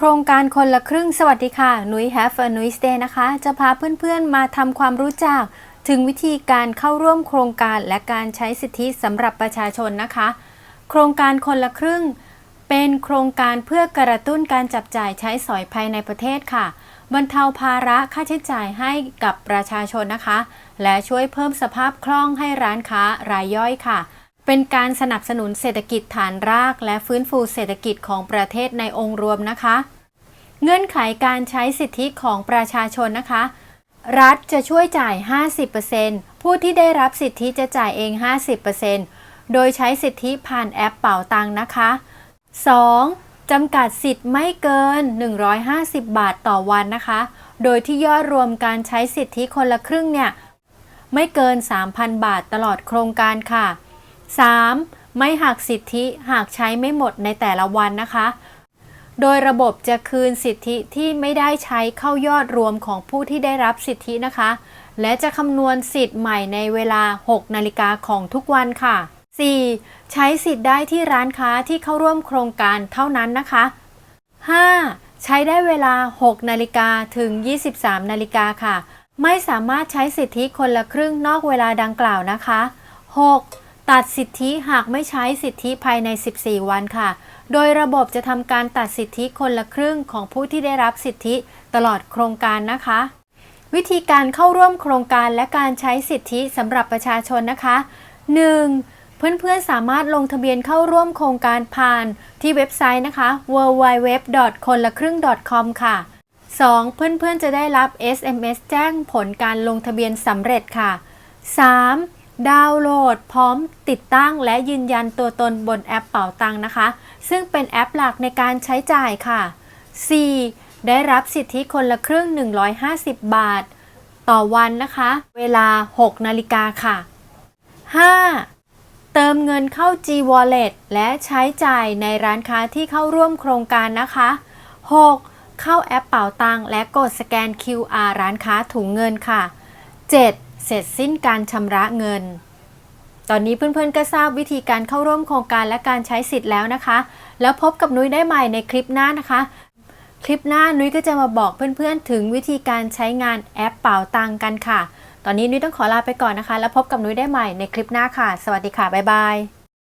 โครงการคนละครึ่งสวัสดีค่ะ นุ้ย Have a nice day นะคะ จะพาเพื่อนๆ มาทำความรู้จัก ถึงวิธีการเข้าร่วมโครงการและการใช้สิทธิสำหรับประชาชนนะคะ โครงการคนละครึ่ง เป็นโครงการเพื่อกระตุ้นการจับจ่ายใช้สอยภายในประเทศค่ะ บรรเทาภาระค่าใช้จ่ายให้กับประชาชนนะคะ และช่วยเพิ่มสภาพคล่องให้ร้านค้ารายย่อยค่ะ เป็นการสนับสนุนเศรษฐกิจฐานราก และฟื้นฟูเศรษฐกิจของประเทศในองค์รวมนะคะ เงื่อนไขการใช้สิทธิของประชาชนนะคะ รัฐจะช่วยจ่าย 50%ผู้ที่ได้รับสิทธิจะจ่ายเอง 50%โดยใช้สิทธิผ่านแอปเป่าตังนะคะ 2. จำกัดสิทธิ์ไม่เกิน 150 บาทต่อวันนะคะ โดยที่ยอดรวมการใช้สิทธิคนละครึ่งเนี่ย ไม่เกิน 3,000 บาทตลอดโครงการค่ะ 3. ไม่หักสิทธิหากใช้ไม่หมดในแต่ละวันนะคะ โดยระบบจะคืนสิทธิที่ไม่ได้ใช้เข้ายอดรวมของผู้ที่ได้รับสิทธินะคะ และจะคำนวณสิทธิ์ใหม่ในเวลา 6 นาฬิกาของทุกวันค่ะ 4. ใช้สิทธิ์ได้ที่ร้านค้าที่เข้าร่วมโครงการเท่านั้นนะคะ 5. ใช้ได้เวลา 6 นาฬิกาถึง 23 นาฬิกาค่ะ ไม่สามารถใช้สิทธิคนละครึ่งนอกเวลาดังกล่าวนะคะ 6. ตัดสิทธิหากไม่ใช้สิทธิภายใน 14 วันค่ะ โดยระบบจะทำการตัดสิทธิคนละครึ่งของผู้ที่ได้รับสิทธิตลอดโครงการนะคะ วิธีการเข้าร่วมโครงการและการใช้สิทธิสำหรับประชาชนนะคะ 1. เพื่อนๆสามารถลงทะเบียนเข้าร่วมโครงการผ่านที่เว็บไซต์นะคะ www. คนละครึ่ง .com ค่ะ 2. เพื่อนๆจะได้รับ SMS แจ้งผลการลงทะเบียนสำเร็จค่ะ 3. ดาวน์โหลดพร้อมติดตั้งและยืนยันตัวตนบนแอปเป๋าตังนะคะ ซึ่งเป็นแอปหลักในการใช้จ่ายค่ะ 4. ได้รับสิทธิคนละครึ่ง 150 บาท ต่อวันนะคะ เวลา 6 นาฬิกาค่ะ 5. เติมเงินเข้า G Wallet และใช้จ่ายในร้านค้าที่เข้าร่วมโครงการนะคะ 6. เข้าแอปเป๋าตังและกดสแกน QR ร้านค้าถุงเงินค่ะ 7. เสร็จสิ้นการชำระเงิน ตอนนี้เพื่อนๆก็ทราบวิธีการเข้าร่วมโครงการและการใช้สิทธิ์แล้วนะคะ แล้วพบกับนุ้ยได้ใหม่ในคลิปหน้านะคะ คลิปหน้านุ้ยก็จะมาบอกเพื่อนๆ ถึงวิธีการใช้งานแอปเป่าตังกันค่ะ ตอนนี้นุ้ยต้องขอลาไปก่อนนะคะ แล้วพบกับนุ้ยได้ใหม่ในคลิปหน้าค่ะ สวัสดีค่ะบ๊ายบาย